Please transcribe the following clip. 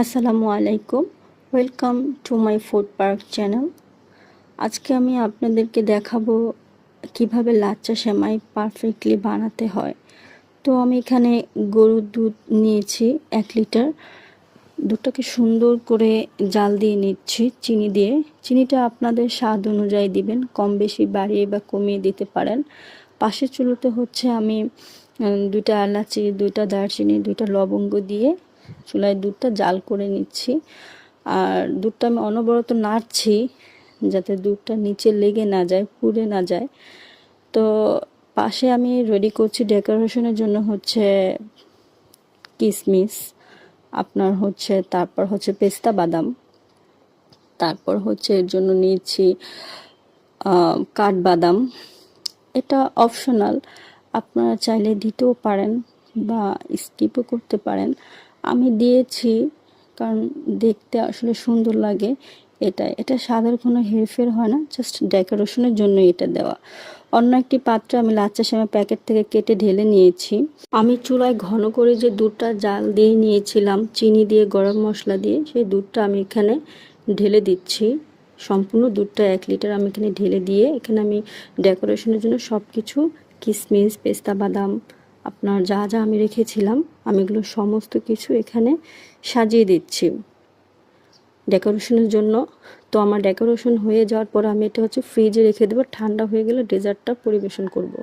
আসসালামু আলাইকুম। Welcome to my food park channel আজকে আমি আপনাদেরকে দেখাবো কীভাবে লাচ্চা সেমাই পারফেক্টলি বানাতে হয়। তো আমি এখানে গরুর দুধ নিয়েছি এক লিটার। দুধটাকে সুন্দর করে জাল দিয়ে নিচ্ছি চিনি দিয়ে। চিনিটা আপনাদের স্বাদ অনুযায়ী দিবেন, কম বেশি বাড়িয়ে বা কমিয়ে দিতে পারেন। পাশের চুলোতে হচ্ছে আমি দুইটা এলাচি, দুইটা দারচিনি, দুইটা লবঙ্গ দিয়ে চুলায় দুধটা জাল করে নিচ্ছি। আর দুধটা আমি অনবরত নাড়ছি যাতে দুধটা নিচে লেগে না যায়, পুড়ে না যায়। তো পাশে আমি রেডি করছি ডেকোরেশনের জন্য হচ্ছে কিশমিশ আপনার হচ্ছে, তারপর হচ্ছে পেস্তা বাদাম, তারপর হচ্ছে এর জন্য নিয়েছি কাঠবাদাম। এটা অপশনাল আপনারা চাইলে দিতেও পারেন বা স্কিপও করতে পারেন। আমি দিয়েছি, কারণ দেখতে আসলে সুন্দর লাগে এটা। এটা সাদার কোনো হেরফের হয় না জাস্ট ডেকোরেশনের জন্য এটা দেওয়া। অন্য একটি পাত্রে আমি লাচ্চা সেমাই প্যাকেট থেকে কেটে ঢেলে নিয়েছি। আমি চুলায় ঘন করে যে দুধটা জাল দিয়ে নিয়েছিলাম, চিনি দিয়ে, গরম মশলা দিয়ে, সেই দুধটা আমি এখানে ঢেলে দিচ্ছি। সম্পূর্ণ দুধটা এক লিটার আমি এখানে ঢেলে দিয়ে, এখানে আমি ডেকোরেশনের জন্য সব কিছু কিশমিশ পেস্তা বাদাম, আপনার যা যা আমি রেখেছিলাম আমি এগুলো সমস্ত কিছু এখানে সাজিয়ে দিচ্ছি। ডেকোরেশনের জন্য। তো আমার ডেকোরেশন হয়ে যাওয়ার পর আমি এটা হচ্ছে ফ্রিজে রেখে দেবো। ঠান্ডা হয়ে গেলে ডেজার্টটা পরিবেশন করব।